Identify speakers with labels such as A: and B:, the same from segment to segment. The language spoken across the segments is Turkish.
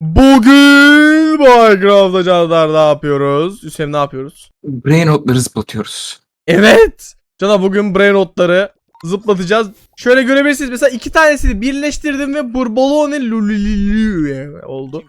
A: Bugün Minecraft'ta canlar ne yapıyoruz? Hüseyin ne yapıyoruz?
B: Brain rotları zıplatıyoruz.
A: Evet. Cana bugün brain otları zıplatacağız. Şöyle görebilirsiniz. Mesela iki tanesini birleştirdim ve Burbolone Lulululu oldu.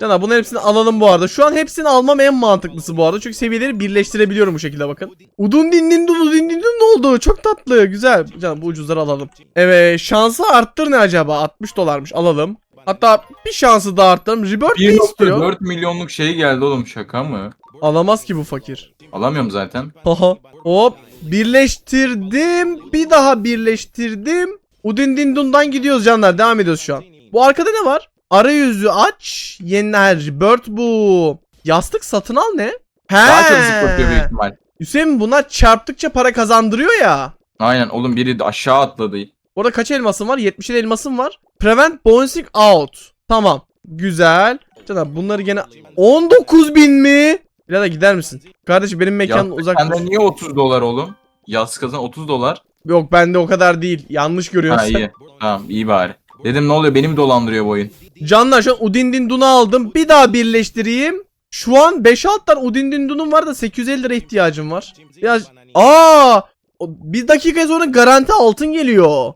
A: Cana bunların hepsini alalım bu arada. Şu an hepsini almam en mantıklısı bu arada. Çünkü seviyeleri birleştirebiliyorum bu şekilde bakın. Udun din din dun udun din dun ne oldu? Çok tatlı. Güzel. Cana bu ucuzları alalım. Evet şansı arttır ne acaba? 60 dolarmış alalım. Hatta bir şansı da arttırdım. Rebirth ne istiyor?
B: 1.4 milyonluk şey geldi oğlum şaka mı?
A: Alamaz ki bu fakir.
B: Alamıyorum zaten.
A: Haha. Hop. Birleştirdim. Bir daha birleştirdim. Udin din dundan gidiyoruz canlar. Devam ediyoruz şu an. Bu arkada ne var? Arayüzü aç. Yeniler. Bird bu. Yastık satın al ne? He.
B: Daha çok zıplatıyor büyük ihtimal.
A: Hüseyin buna çarptıkça para kazandırıyor ya.
B: Aynen oğlum biri de aşağı atladı.
A: Orada kaç elmasın var? 77 elmasım var. Prevent bouncing out. Tamam. Güzel. Canım bunları gene 19 bin mi? Birader gider misin? Kardeşim benim mekanım
B: Yastık
A: uzak.
B: sende niye 30 dolar oğlum? Yaz kazan 30 dolar.
A: Yok bende o kadar değil. Yanlış
B: Ha
A: görüyorsun. sen.
B: iyi. Tamam iyi bari. Dedim ne oluyor beni mi dolandırıyor bu oyun?
A: Canlar şu an Udindin Dun'u aldım. Bir daha birleştireyim. Şu an 5-6 tane Udindin Dun'um var da 850 lira ihtiyacım var. Biraz... Aa! Bir dakika sonra garanti altın geliyor.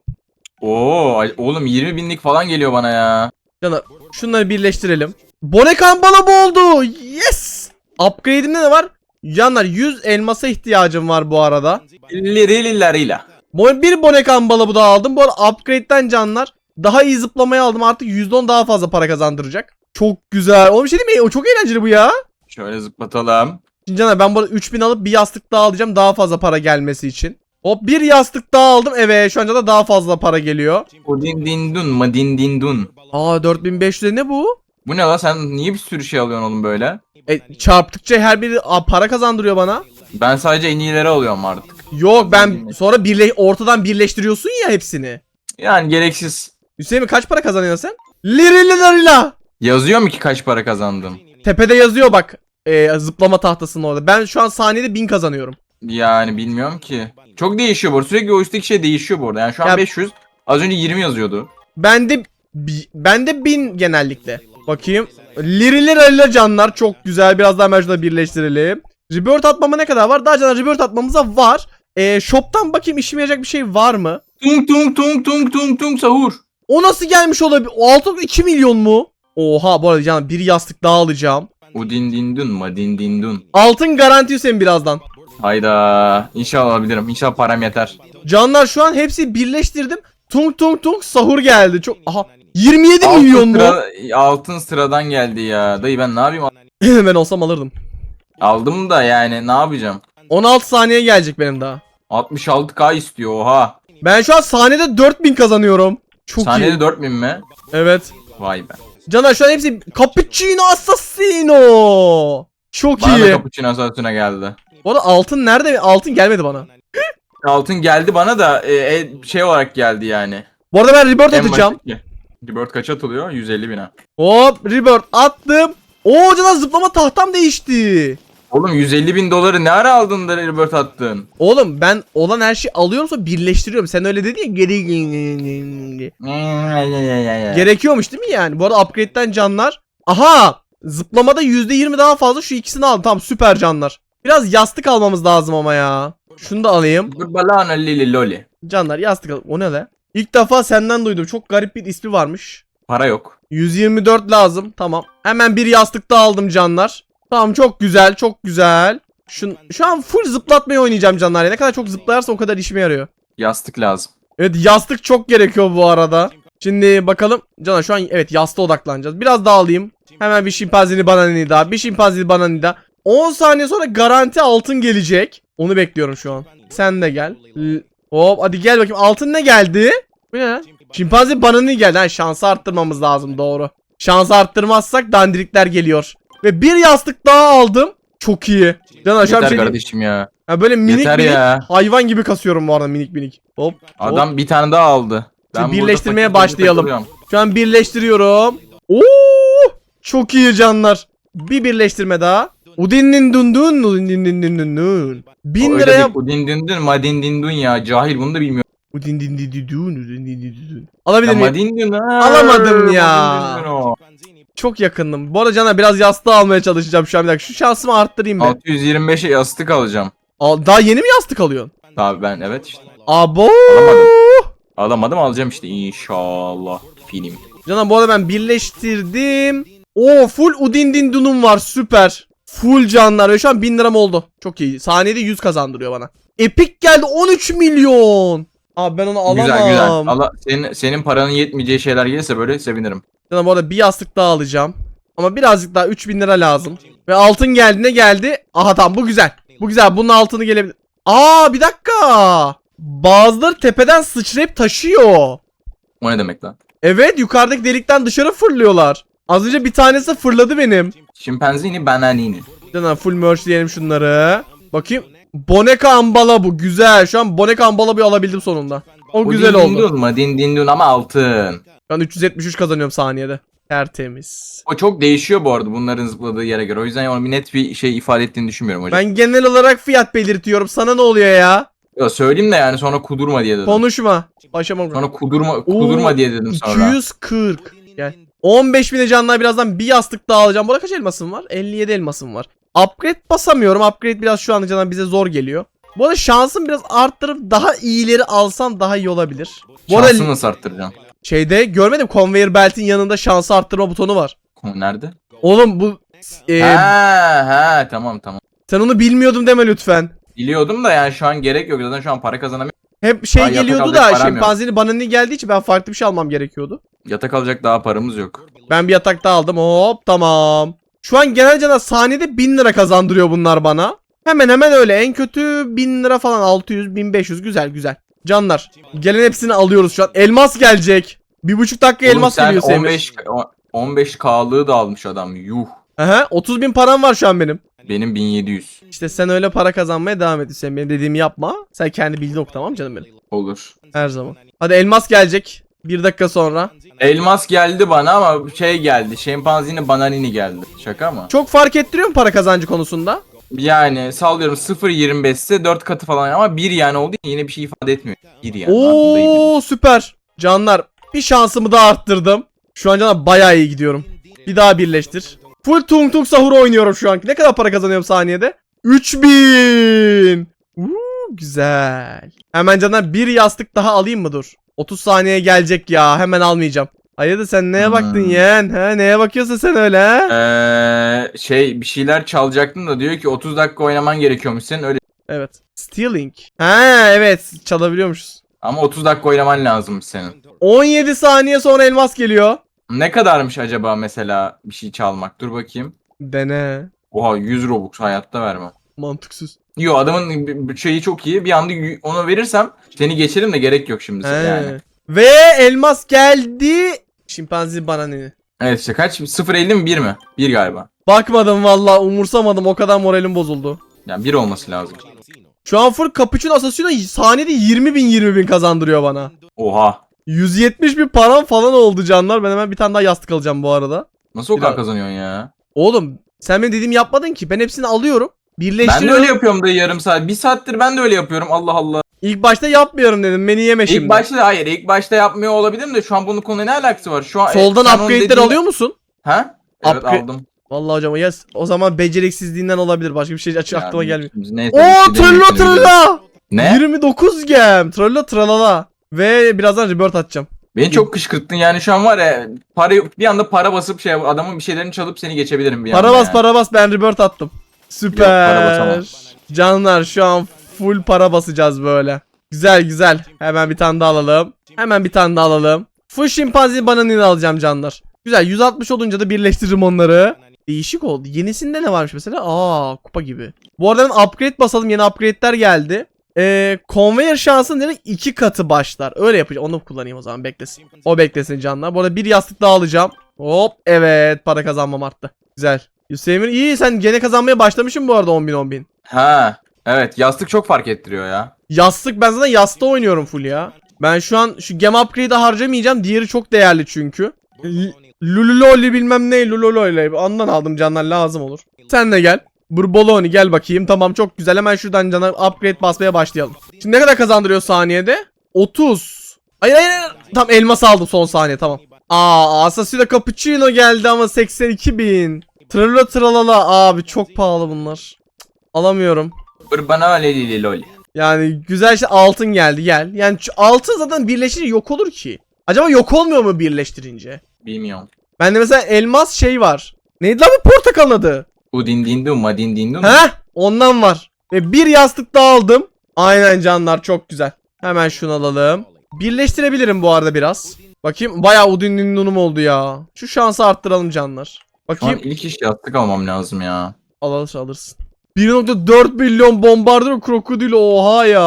B: Oo oğlum 20 binlik falan geliyor bana ya.
A: Canlar şunları birleştirelim. Bonekan bana bu oldu. Yes! Upgrade'imde ne var? Canlar 100 elmasa ihtiyacım var bu arada.
B: Lirilillarıyla.
A: Bir bonekan balığı daha aldım. Bu arada upgrade'den canlar daha iyi zıplamayı aldım. Artık %10 daha fazla para kazandıracak. Çok güzel. Oğlum bir şey değil mi? O çok eğlenceli bu ya.
B: Şöyle zıplatalım.
A: Şimdi Caner ben burada 3000 alıp bir yastık daha alacağım daha fazla para gelmesi için. Hop bir yastık daha aldım. Evet şu anda da daha fazla para geliyor.
B: O din din dun ma din din dun.
A: Aa 4500 ne bu?
B: Bu ne lan sen niye bir sürü şey alıyorsun oğlum böyle?
A: E, çarptıkça her biri aa, para kazandırıyor bana.
B: Ben sadece en iyileri alıyorum artık.
A: Yok ben sonra birle ortadan birleştiriyorsun ya hepsini.
B: Yani gereksiz.
A: Hüseyin kaç para kazanıyorsun sen? Lirililirila.
B: Yazıyor mu ki kaç para kazandım?
A: Tepede yazıyor bak. e, zıplama tahtasının orada. Ben şu an saniyede 1000 kazanıyorum.
B: Yani bilmiyorum ki. Çok değişiyor bu arada. Sürekli o üstteki şey değişiyor bu arada. Yani şu an
A: Ya-
B: 500. Az önce 20 yazıyordu.
A: Bende bi- bende 1000 genellikle. Bakayım. Lirilirila canlar çok güzel. Biraz daha mercada birleştirelim. Rebirth atmama ne kadar var? Daha canlar rebirth atmamıza var. E, shop'tan bakayım işime yarayacak bir şey var mı?
B: Tung tung tung tung tung tung sahur.
A: O nasıl gelmiş olabilir? O 6.2 milyon mu? Oha bu arada canım bir yastık daha alacağım.
B: O din din dun ma din din dun.
A: Altın garanti Hüseyin birazdan.
B: Hayda. İnşallah alabilirim. İnşallah param yeter.
A: Canlar şu an hepsi birleştirdim. Tung tung tung sahur geldi. Çok aha 27
B: Altın,
A: milyon mu?
B: sıra- altın sıradan geldi ya. Dayı ben ne yapayım?
A: ben olsam alırdım.
B: Aldım da yani ne yapacağım?
A: 16 saniye gelecek benim daha.
B: 66k istiyor oha.
A: Ben şu an saniyede 4000 kazanıyorum. Çok
B: Saniyede
A: iyi.
B: 4000 mi?
A: Evet.
B: Vay be.
A: Canlar şu an hepsi Cappuccino Assassino. Çok
B: Bana da
A: iyi.
B: cappuccino asansına geldi.
A: Bu arada altın nerede? Altın gelmedi bana.
B: Altın geldi bana da e, e, şey olarak geldi yani.
A: Bu arada ben rebirth
B: En
A: atacağım.
B: baştaki. Rebirth kaç atılıyor? 150 bine.
A: Hop rebirth attım. Oo canlar zıplama tahtam değişti.
B: Oğlum 150 bin doları ne ara aldın da Rebirth attın?
A: Oğlum ben olan her şeyi alıyorum sonra birleştiriyorum. Sen öyle dedin ya geri gerekiyormuş değil mi yani? Bu arada upgrade'den canlar. Aha! Zıplamada %20 daha fazla şu ikisini aldım. Tamam süper canlar. Biraz yastık almamız lazım ama ya. Şunu da alayım.
B: Balana lili loli.
A: Canlar yastık al. O ne le? İlk defa senden duydum. Çok garip bir ismi varmış.
B: Para yok.
A: 124 lazım. Tamam. Hemen bir yastık daha aldım canlar. Tamam çok güzel çok güzel. Şu, şu an full zıplatmayı oynayacağım canlar. ya. Ne kadar çok zıplarsa o kadar işime yarıyor.
B: Yastık lazım.
A: Evet yastık çok gerekiyor bu arada. Şimdi bakalım. Canlar şu an evet yastığa odaklanacağız. Biraz daha alayım. Hemen bir şimpanzini bananini daha. Bir şimpanzini bananini daha. 10 saniye sonra garanti altın gelecek. Onu bekliyorum şu an. Sen de gel. L- Hop hadi gel bakayım. Altın ne geldi? Bu ne? Şimpanze bananini geldi. Ha, şansı arttırmamız lazım doğru. Şansı arttırmazsak dandirikler geliyor. Ve bir yastık daha aldım. Çok iyi. Canlar şu an bir
B: Yeter
A: şey
B: kardeşim ya.
A: Ha, böyle minik
B: Yeter
A: minik
B: ya.
A: hayvan gibi kasıyorum bu arada minik minik. Hop. hop.
B: Adam bir tane daha aldı.
A: Şimdi
B: burada
A: birleştirmeye başlayalım. Şu an birleştiriyorum. Oo! Çok iyi canlar. Bir birleştirme daha. Udinnin dun dun udinnin dun dun dun. Bin liraya
B: değil, o din din dun ma din din dun ya. Cahil bunu da bilmiyor.
A: Udin din din din dun, udin din din dun. Alabilir miyim?
B: Madin
A: Alamadım ya. Çok yakındım. Bu arada Caner biraz yastığı almaya çalışacağım şu an bir dakika. Şu şansımı arttırayım ben.
B: 625'e yastık alacağım.
A: Al, daha yeni mi yastık alıyorsun?
B: Abi ben evet işte.
A: Abo.
B: Alamadım. Alamadım alacağım işte inşallah. Film.
A: Caner bu arada ben birleştirdim. Oo full Udin din dunum var süper. Full canlar ve şu an 1000 liram oldu. Çok iyi. Saniyede 100 kazandırıyor bana. Epic geldi 13 milyon. Abi ben onu alamam.
B: Güzel güzel. Allah, senin, senin paranın yetmeyeceği şeyler gelirse böyle sevinirim.
A: Caner bu arada bir yastık daha alacağım. Ama birazcık daha 3000 lira lazım. Ve altın geldi ne geldi? Aha tamam bu güzel. Bu güzel bunun altını gelebilir. Aa bir dakika. Bazıları tepeden sıçrayıp taşıyor.
B: O ne demek lan?
A: Evet yukarıdaki delikten dışarı fırlıyorlar. Az önce bir tanesi fırladı benim.
B: Şimpanzini bananini.
A: Caner full merch diyelim şunları. Bakayım. Boneka ambala bu güzel. Şu an Boneka ambala bir alabildim sonunda. O
B: Bu
A: güzel
B: din
A: oldu.
B: Dindun mu? Din dindun ama altın.
A: Ben 373 kazanıyorum saniyede. Tertemiz.
B: O çok değişiyor bu arada bunların zıpladığı yere göre. O yüzden bir net bir şey ifade ettiğini düşünmüyorum hocam.
A: Ben genel olarak fiyat belirtiyorum. Sana ne oluyor ya?
B: Ya söyleyeyim de yani sonra kudurma diye dedim.
A: Konuşma. Başıma
B: Sonra kudurma kudurma diye dedim sonra.
A: 240. Gel. 15 bine canlar birazdan bir yastık daha alacağım. Burada kaç elmasım var? 57 elmasım var. Upgrade basamıyorum. Upgrade biraz şu anda canlar bize zor geliyor. Bu arada şansım biraz arttırıp daha iyileri alsam daha iyi olabilir. Bu arada
B: Şansını nasıl arttıracağım?
A: şeyde görmedim conveyor belt'in yanında şansı arttırma butonu var.
B: Nerede?
A: Oğlum bu e,
B: ha ha tamam tamam.
A: sen onu bilmiyordum deme lütfen.
B: Biliyordum da yani şu an gerek yok. Zaten şu an para kazanamıyorum.
A: Hep şey
B: yatak
A: geliyordu
B: alacak
A: da
B: param yok.
A: şempanzini bana ne geldiği için ben farklı bir şey almam gerekiyordu.
B: Yatak alacak daha paramız yok.
A: Ben bir yatak daha aldım. Hop tamam. Şu an genel cana saniyede 1000 lira kazandırıyor bunlar bana. Hemen hemen öyle. En kötü 1000 lira falan 600 1500 güzel güzel. Canlar gelen hepsini alıyoruz şu an. Elmas gelecek. Bir buçuk dakika
B: Oğlum
A: elmas
B: sen
A: geliyor Semih.
B: 15 15 K'lığı da almış adam. Yuh.
A: Aha, 30 bin param var şu an benim.
B: Benim 1700.
A: İşte sen öyle para kazanmaya devam et. Sen benim dediğimi yapma. Sen kendi bildiğin oku tamam canım benim.
B: Olur.
A: Her zaman. Hadi elmas gelecek. Bir dakika sonra.
B: Elmas geldi bana ama şey geldi. Şempanzini bananini geldi. Şaka mı?
A: Çok fark ettiriyor mu para kazancı konusunda?
B: Yani sallıyorum 0.25 ise 4 katı falan ama 1 yani için yine bir şey ifade etmiyor. 1 yani.
A: Oo süper. Canlar bir şansımı daha arttırdım. Şu an canlar bayağı iyi gidiyorum. Bir daha birleştir. Full tung tung sahur oynuyorum şu an. Ne kadar para kazanıyorum saniyede? 3000. Uuu güzel. Hemen canlar bir yastık daha alayım mı dur. 30 saniye gelecek ya. Hemen almayacağım. Hayırdır sen neye baktın
B: Hmm.
A: yeğen? Ha, neye bakıyorsun sen öyle ha?
B: Ee, şey bir şeyler çalacaktım da diyor ki 30 dakika oynaman gerekiyormuş senin öyle.
A: Evet. Stealing. Ha evet çalabiliyormuşuz.
B: Ama 30 dakika oynaman lazım senin.
A: 17 saniye sonra elmas geliyor.
B: Ne kadarmış acaba mesela bir şey çalmak? Dur bakayım.
A: Dene.
B: Oha 100 Robux hayatta vermem.
A: Mantıksız.
B: Yo adamın b- şeyi çok iyi. Bir anda y- onu verirsem seni geçerim de gerek yok şimdi
A: He.
B: yani.
A: Ve elmas geldi. Şimpanzi bana ne?
B: Evet işte kaç? 0.50 mi 1 mi? 1 galiba.
A: Bakmadım valla umursamadım o kadar moralim bozuldu.
B: Yani 1 olması lazım.
A: Şu an full Capuchin Assassino saniyede 20 bin 20 bin kazandırıyor bana.
B: Oha.
A: 170 bin param falan oldu canlar. Ben hemen bir tane daha yastık alacağım bu arada.
B: Nasıl o
A: Biraz-
B: kadar kazanıyorsun ya?
A: Oğlum sen benim dediğimi yapmadın ki. Ben hepsini alıyorum.
B: Ben de
A: Birleştiriyorum.
B: öyle yapıyorum da yarım saat. Bir saattir ben de öyle yapıyorum. Allah Allah.
A: İlk başta yapmıyorum dedim. Beni yeme şimdi.
B: İlk başta hayır ilk başta yapmıyor olabilirim de şu an bunun konuyla ne alakası var? Şu an
A: Soldan
B: sen
A: upgrade'ler
B: dediğin-
A: alıyor musun?
B: Ha? Evet
A: Upgrade-
B: aldım.
A: Vallahi hocam ya o zaman beceriksizliğinden olabilir. Başka bir şey açık
B: Yani
A: aklıma gelmiyor.
B: Neyse, bir şey
A: Oo tralla
B: biliyorum.
A: tralla.
B: Ne?
A: 29 gem. Tralla tralala. Ve birazdan rebirth atacağım.
B: Beni çok kışkırttın yani şu an var ya para bir anda para basıp şey adamın bir şeylerini çalıp seni geçebilirim bir
A: Para
B: anda
A: bas
B: yani.
A: para bas ben rebirth attım. Süper.
B: para basamam.
A: Canlar şu an full para basacağız böyle. Güzel güzel. Hemen bir tane daha alalım. Hemen bir tane daha alalım. Full şimpanzi bananini alacağım canlar. Güzel 160 olunca da birleştiririm onları. Değişik oldu. Yenisinde ne varmış mesela? Aa kupa gibi. Bu arada ben upgrade basalım. Yeni upgrade'ler geldi. Ee, conveyor şansın direkt iki katı başlar. Öyle yapacağım. Onu kullanayım o zaman beklesin. O beklesin canlar. Bu arada bir yastık daha alacağım. Hop evet para kazanmam arttı. Güzel. Hüseyin iyi sen gene kazanmaya başlamışsın bu arada 10 bin 10 bin.
B: Ha. Evet yastık çok fark ettiriyor ya.
A: Yastık ben zaten yastığa oynuyorum full ya. Ben şu an şu gem upgrade'i harcamayacağım. Diğeri çok değerli çünkü. Lululoli bilmem ne lululoli. Ondan aldım canlar lazım olur. Sen de gel. Burboloni gel bakayım. Tamam çok güzel. Hemen şuradan cana upgrade basmaya başlayalım. Şimdi ne kadar kazandırıyor saniyede? 30. Hayır hayır hayır. Tamam elmas aldım son saniye tamam. Aa Asasino Cappuccino geldi ama 82 bin. Tralala tralala abi çok pahalı bunlar. Cık, Alamıyorum.
B: Bana leli loli.
A: Yani güzel şey altın geldi gel. Yani altın zaten birleşince yok olur ki. Acaba yok olmuyor mu birleştirince?
B: Bilmiyorum.
A: Bende mesela elmas şey var. Neydi lan bu portakalın adı?
B: Udin dindum madin dindum.
A: Heh ondan var. Ve bir yastık daha aldım. Aynen canlar çok güzel. Hemen şunu alalım. Birleştirebilirim bu arada biraz. Bakayım bayağı udin dindunum oldu ya. Şu şansı arttıralım canlar.
B: Şu an
A: Bakayım
B: ilk iş yastık almam lazım ya.
A: alırsın alırsın. 1.4 milyon bombardıro krokodil oha ya.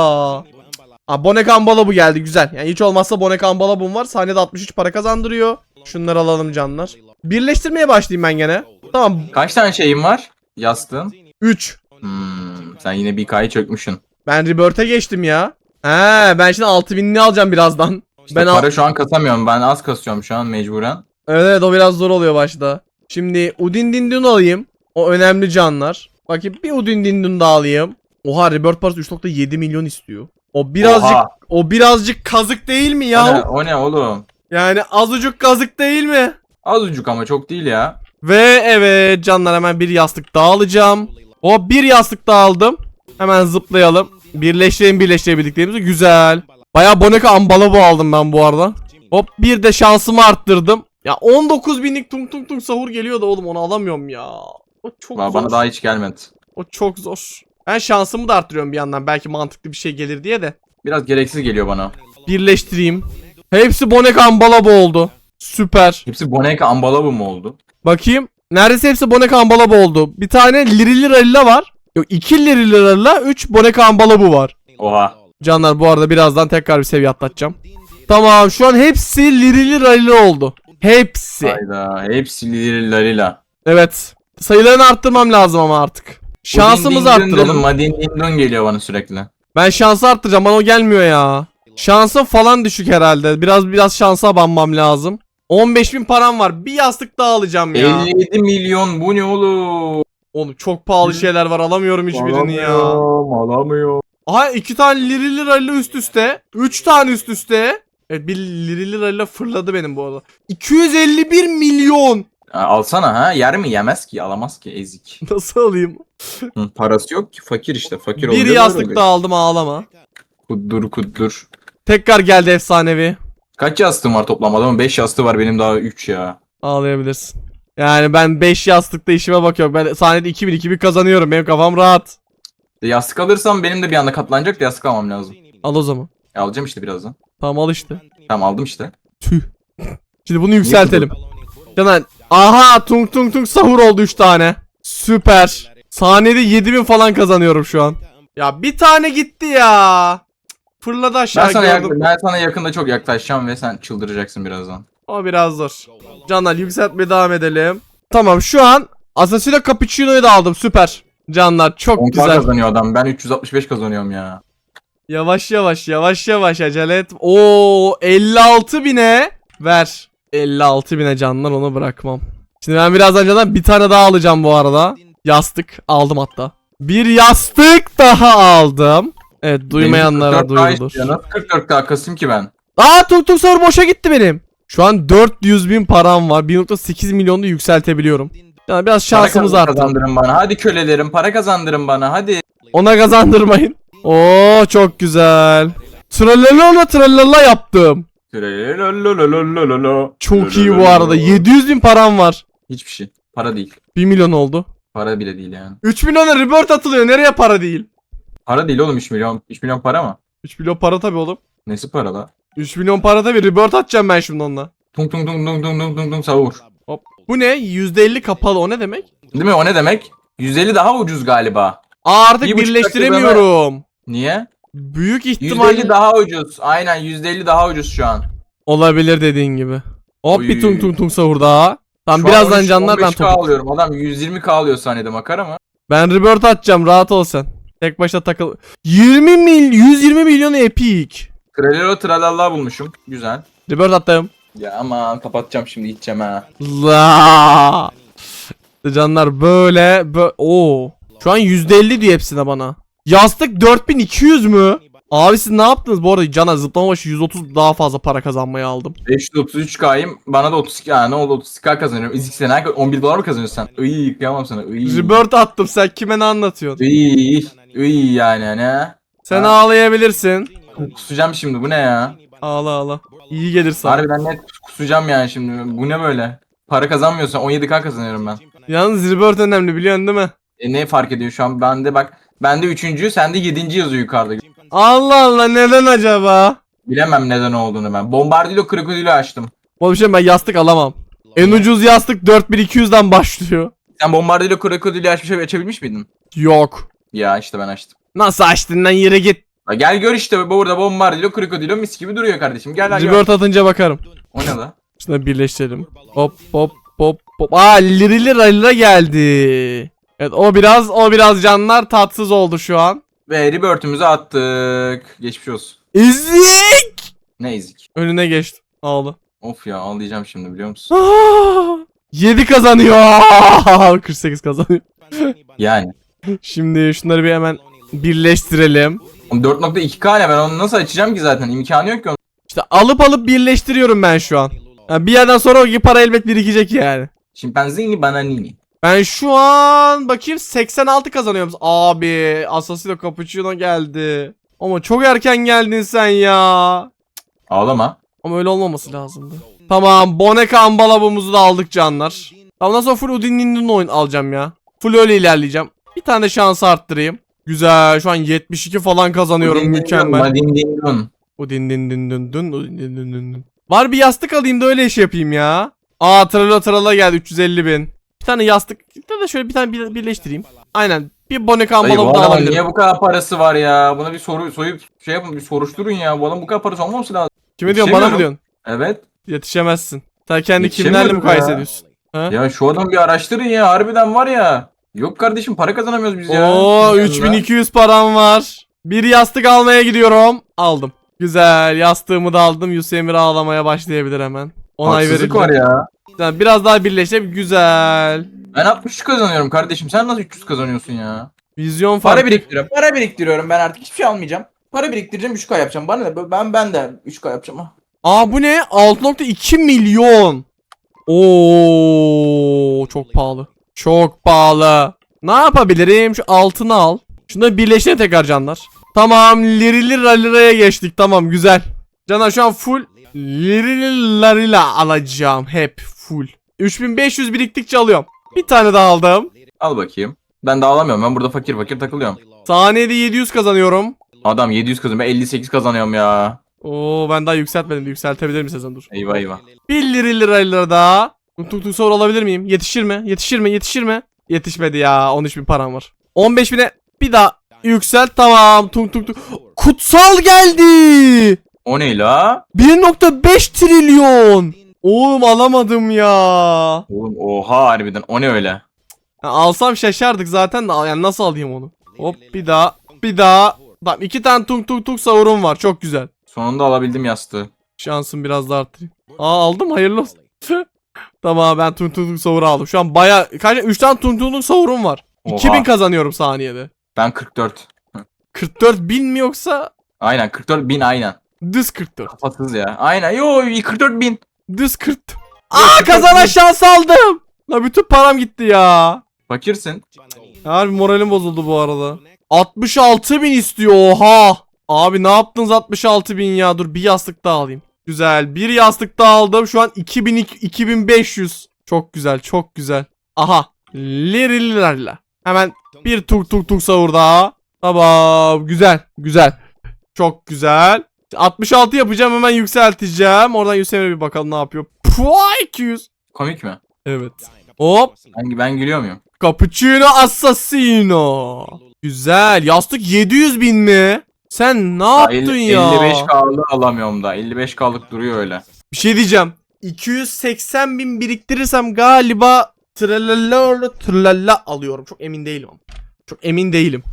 A: Aa, Bonek Ambala bu geldi güzel. Yani hiç olmazsa Bonek Ambala bu var. Saniyede 63 para kazandırıyor. Şunları alalım canlar. Birleştirmeye başlayayım ben gene. Tamam
B: Kaç tane şeyim var? Yastığın.
A: 3.
B: Hmm, sen yine bir kayı çökmüşsün.
A: Ben Rebirth'e geçtim ya. He ben şimdi 6000'ini alacağım birazdan.
B: İşte
A: Ben al-
B: para şu an kasamıyorum. Ben az kasıyorum şu an mecburen.
A: Evet evet o biraz zor oluyor başta. Şimdi Udin Dindun alayım. O önemli canlar. Bakayım bir Udin Dindun da alayım. Oha Rebirth parası 3.7 milyon istiyor. O birazcık
B: Oha.
A: o birazcık kazık değil mi
B: O ne,
A: ya?
B: o ne oğlum?
A: Yani azıcık kazık değil mi?
B: Azıcık ama çok değil ya.
A: Ve evet canlar hemen bir yastık daha alacağım. O bir yastık daha aldım. Hemen zıplayalım. Birleştirelim birleştirebildiklerimizi. Güzel. Baya boneka ambala bu aldım ben bu arada. Hop bir de şansımı arttırdım. Ya 19 binlik tung tung tung sahur geliyor da oğlum onu alamıyorum ya. O çok
B: Bana,
A: zor.
B: bana daha hiç gelmedi.
A: O çok zor. Ben şansımı da arttırıyorum bir yandan. Belki mantıklı bir şey gelir diye de.
B: Biraz gereksiz geliyor bana.
A: Birleştireyim. Hepsi boneka ambala bu oldu. Süper.
B: Hepsi Boneka Ambalabı mı oldu?
A: Bakayım. Neredeyse hepsi Boneka Ambalabu oldu. Bir tane Lirili Ralila var. Yok iki Lirili Ralila, 3 Boneka Ambalabu var.
B: Oha.
A: Canlar bu arada birazdan tekrar bir seviye atlatacağım. Tamam şu an hepsi Lirili Ralila oldu. Hepsi.
B: Hayda. Hepsi Liril Larila.
A: Evet. Sayılarını arttırmam lazım ama artık. Şansımızı arttıralım.
B: Madin dindun geliyor bana sürekli.
A: Ben şansı arttıracağım bana o gelmiyor ya. Şansım falan düşük herhalde. Biraz biraz şansa banmam lazım. 15.000 param var. Bir yastık daha alacağım ya.
B: 57 milyon bu ne oğlum?
A: Oğlum çok pahalı şeyler var alamıyorum hiçbirini ya.
B: Alamıyorum, alamıyorum.
A: Aha iki tane liri lirayla üst üste. Üç tane üst üste. Evet bir liri lirayla fırladı benim bu arada. 251 milyon.
B: Ha, alsana ha yer mi yemez ki alamaz ki ezik.
A: Nasıl alayım?
B: Hı, parası yok ki fakir işte fakir
A: Bir
B: olunca böyle
A: yastık
B: oluyor.
A: daha aldım ağlama.
B: Kuddur kuddur.
A: Tekrar geldi efsanevi.
B: Kaç yastığım var toplam adamın 5 yastığı var benim daha 3 ya.
A: Ağlayabilirsin. Yani ben 5 yastıkta işime bakıyorum. Ben sahnede 2000 2000 kazanıyorum. Benim kafam rahat.
B: E, Yastık alırsam benim de bir anda katlanacak da yastık almam lazım.
A: Al o zaman.
B: E, alacağım işte birazdan.
A: Tamam al işte.
B: Tamam aldım işte.
A: Tüh. Şimdi bunu yükseltelim. Canan. Aha tung tung tung sahur oldu 3 tane. Süper. Saniyede 7000 falan kazanıyorum şu an. Ya bir tane gitti ya. Fırladı aşağı
B: Ben sana, yak- ben sana yakında çok yaklaşacağım ve sen çıldıracaksın birazdan.
A: O biraz zor. Canlar yükseltmeye devam edelim. Tamam şu an Asasino Cappuccino'yu da aldım süper. Canlar çok
B: 10
A: güzel.
B: kazanıyor adam. Ben 365 kazanıyorum ya.
A: Yavaş yavaş yavaş yavaş acele et. Oo 56 bine ver. 56 bine canlar onu bırakmam. Şimdi ben birazdan canlar bir tane daha alacağım bu arada. Yastık aldım hatta. Bir yastık daha aldım. Evet duymayanlara
B: Benim 44 daha
A: duyurulur.
B: istiyor. Nasıl 44 daha kasım ki ben?
A: Aa tuk tuk sor boşa gitti benim. Şu an 400 bin param var. 1.8 milyonu yükseltebiliyorum. Yani biraz
B: Para
A: şansımız arttı.
B: kazandırın bana. Hadi kölelerim para kazandırın bana hadi.
A: Ona kazandırmayın. Oo çok güzel. Tralala tralala yaptım. Çok iyi bu arada. 700 bin param var.
B: Hiçbir şey. Para değil.
A: 1 milyon oldu.
B: Para bile değil yani.
A: 3 milyona rebirth atılıyor. Nereye para değil?
B: Para değil oğlum 3 milyon. 3 milyon para mı?
A: 3 milyon para tabi oğlum.
B: Nesi para la?
A: 3 milyon para tabi rebirth atacağım ben şimdi onunla.
B: Tung tung tung tung tung tung tung tung savur.
A: Hop. Bu ne? %50 kapalı o ne demek?
B: Değil mi o ne demek? 150 daha ucuz galiba.
A: Aa artık
B: Bir buçuk
A: birleştiremiyorum.
B: Niye?
A: Büyük ihtimal
B: %50 daha ucuz. Aynen %50 daha ucuz şu an.
A: olabilir dediğin gibi. Hop bir tung tung tung sahur daha.
B: Şu an
A: birazdan
B: 13,
A: canlar ben
B: 15K
A: top.
B: alıyorum. Adam 120k alıyor saniyede makara mı?
A: Ben rebirth atacağım rahat ol sen. Tek başına takıl. 20 mil 120 milyon epic.
B: Tralero tralala bulmuşum. Güzel.
A: Rebirth attım.
B: Ya aman kapatacağım şimdi gideceğim ha.
A: La. Canlar böyle bö Oo. Şu an %50 diyor hepsine bana. Yastık 4200 mü? Abi siz ne yaptınız bu arada? Cana zıplama başı 130 daha fazla para kazanmaya aldım.
B: 533K'yım. Bana da 32 ha ne oldu 32K kazanıyorum. İzik sen her 11 dolar mı kazanıyorsun sen? Iy kıyamam sana. Iy.
A: Rebirth attım sen kime ne anlatıyorsun?
B: Iy. Iy yani hani ha.
A: Sen
B: Ha.
A: ağlayabilirsin.
B: Kusacağım şimdi bu ne ya?
A: Ağla ağla. İyi gelir sana.
B: Harbiden net kusacağım yani şimdi. Bu ne böyle? Para kazanmıyorsan 17K kazanıyorum ben.
A: Yalnız Rebirth önemli biliyorsun değil mi?
B: E ne fark ediyor şu an? Bende bak. Bende 3. sende 7. yazıyor yukarıda.
A: Allah Allah neden acaba?
B: Bilemem neden olduğunu ben. Bombardilo krokodilo açtım.
A: Oğlum şey ben yastık alamam. En ucuz yastık 4200'den başlıyor.
B: Sen bombardilo krokodilo açmış açabilmiş miydin?
A: Yok.
B: Ya işte ben açtım.
A: Nasıl açtın lan yere git.
B: Ha, gel gör işte burada bombardilo krokodilo mis gibi duruyor kardeşim. Gel lan gör.
A: Rebirth atınca bakarım.
B: O ne la?
A: Şuna birleştirelim. Hop hop hop hop. Aa lirili ralira geldi. Evet o biraz o biraz canlar tatsız oldu şu an.
B: Ve rebirth'ümüzü attık. Geçmiş olsun.
A: Ezik.
B: Ne ezik.
A: Önüne geçtim. Ağlı.
B: Of ya ağlayacağım şimdi biliyor musun?
A: Ah! 7 kazanıyor. 48 kazanıyor.
B: Yani.
A: Şimdi şunları bir hemen birleştirelim.
B: Oğlum 4.2K ne ben onu nasıl açacağım ki zaten imkanı yok ki onun.
A: İşte alıp alıp birleştiriyorum ben şu an. Ha, bir yerden sonra o para elbet birikecek yani.
B: Şimpanzini bananini.
A: Ben şu an bakayım 86 kazanıyorum. Abi Assassino Cappuccino geldi. Ama çok erken geldin sen ya.
B: Ağlama.
A: Ama öyle olmaması lazımdı. Tamam Boneka ambalabımızı da aldık canlar. Tamam nasıl full Udin'in oyun alacağım ya. Full öyle ilerleyeceğim. Bir tane şans arttırayım. Güzel şu an 72 falan kazanıyorum
B: din
A: mükemmel.
B: Udin din dun.
A: Udin din din dün udin din dün dün dün. Var bir yastık alayım da öyle iş yapayım ya. Aa trala trala geldi 350 bin. Bir tane yastık de şöyle bir tane bir- birleştireyim. Aynen bir Boneka
B: Dayı bu
A: ambalabı da alabilirim.
B: niye bu kadar parası var ya? Buna bir soru soyup şey yapın bir soruşturun ya. Bu adam bu kadar parası olmaması lazım.
A: Kime diyorsun bana mı diyorsun?
B: Evet.
A: Yetişemezsin. Sen kendi kimlerle mukayese ediyorsun? Ha?
B: Ya şu adamı bir araştırın ya. Harbiden var ya. Yok kardeşim para kazanamıyoruz biz ya.
A: Oo
B: Biz ya.
A: 3200 param var. Bir yastık almaya gidiyorum. Aldım. Güzel yastığımı da aldım. Yusemir ağlamaya başlayabilir hemen. Onay
B: Haksızlık
A: verildi.
B: var ya.
A: Tamam, Biraz daha birleşelim. Güzel.
B: Ben 63 kazanıyorum kardeşim. Sen nasıl 300 kazanıyorsun ya?
A: Vizyon
B: Para
A: farkı.
B: biriktiriyorum. Para biriktiriyorum. Ben artık hiçbir şey almayacağım. Para biriktireceğim 3K yapacağım. Bana ne? Ben ben de 3K yapacağım. ha.
A: Aa bu ne? 6.2 milyon. Oo çok pahalı. Çok pahalı. Ne yapabilirim? Şu altını al. Şunu birleştirelim tekrar canlar. Tamam lirili raliraya geçtik. Tamam güzel. Canlar şu an full lirili larila alacağım. Hep full. 3500 biriktikçe alıyorum. Bir tane daha aldım.
B: Al bakayım. Ben de alamıyorum. Ben burada fakir fakir takılıyorum.
A: Saniyede 700 kazanıyorum.
B: Adam 700 kazanıyor. Ben 58 kazanıyorum ya.
A: Oo ben daha yükseltmedim. Yükseltebilirim sezon dur.
B: Eyvah eyvah.
A: 1 lira lira daha. Tuk tuk soru alabilir miyim? Yetişir mi? Yetişir mi? Yetişir mi? Yetişmedi ya. 13 bin param var. 15 bine bir daha yükselt. Tamam. Tuk tuk tuk. Kutsal geldi.
B: O ne la?
A: 1.5 trilyon. Oğlum alamadım ya.
B: Oğlum oha harbiden. O ne öyle?
A: Ya alsam şaşardık zaten de yani nasıl alayım onu? Hop bir daha. Bir daha. Tamam iki tane tuk tuk tuk savurum var. Çok güzel.
B: Sonunda alabildim yastığı.
A: Şansım biraz daha arttırayım. Aa aldım hayırlı olsun. Tamam ben tuntunluk savuru aldım. Şu an baya kaç 3 tane tuntunluk savurum var.
B: Oha.
A: 2000 kazanıyorum saniyede.
B: Ben 44.
A: 44 bin mi yoksa
B: Aynen 44 bin aynen.
A: düz 44.
B: Kafasız ya. Aynen. Yo 44 bin.
A: Düz 40. Aa kazanan şans aldım. La bütün param gitti ya.
B: Fakirsin.
A: Harbi moralim bozuldu bu arada. 66 bin istiyor oha. Abi ne yaptınız 66 bin ya dur bir yastık daha alayım. Güzel bir yastık daha aldım şu an 2000 2500. Çok güzel çok güzel. Aha. Lirilerle. Hemen bir tuk tuk tuk savur daha. Tamam güzel güzel. Çok güzel. 66 yapacağım hemen yükselteceğim. Oradan Yusemir bir bakalım ne yapıyor. Pua 200.
B: Komik mi?
A: Evet. Hop.
B: Ben, ben gülüyor muyum?
A: Cappuccino Assassino. Güzel. Yastık 700 bin mi? Sen ne yaptın ya?
B: 55K'lı alamıyorum da. 55K'lık duruyor öyle.
A: Bir şey diyeceğim. 280 bin biriktirirsem galiba tralala tralala alıyorum. Çok emin değilim ama. Çok emin değilim.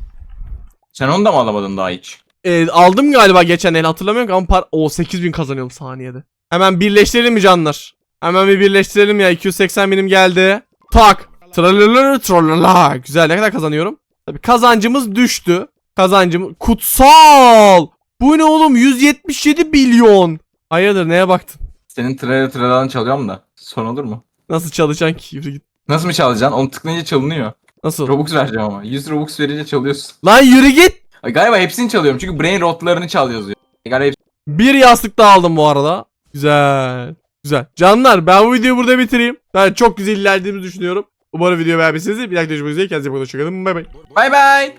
B: Sen onu da mı alamadın daha hiç?
A: Ee, aldım galiba geçen el hatırlamıyorum ki ama par o 8000 kazanıyorum saniyede. Hemen birleştirelim mi canlar? Hemen bir birleştirelim ya 280 binim geldi. Tak. Tralala tralala. Güzel ne kadar kazanıyorum? Tabii kazancımız düştü. Kazancım kutsal. Bu ne oğlum 177 milyon. Hayırdır neye baktın?
B: Senin trailer trailer'ını çalıyorum da. Son olur mu?
A: Nasıl çalışacaksın ki? Yürü git.
B: Nasıl mı çalacaksın? Onu tıklayınca çalınıyor.
A: Nasıl?
B: Robux vereceğim ama. 100 Robux verince çalıyorsun.
A: Lan yürü git.
B: Ay, Galiba hepsini çalıyorum çünkü brain rotlarını çal yazıyor. Galiba hepsini
A: Bir yastık daha aldım bu arada. Güzel. Güzel. Canlar ben bu videoyu burada bitireyim. Ben çok güzel ilerlediğimizi düşünüyorum. Umarım video beğenmişsinizdir. Bir dakika görüşmek üzere. Kendinize iyi bakın. Hoşçakalın. Bay bay.
B: Bay bay.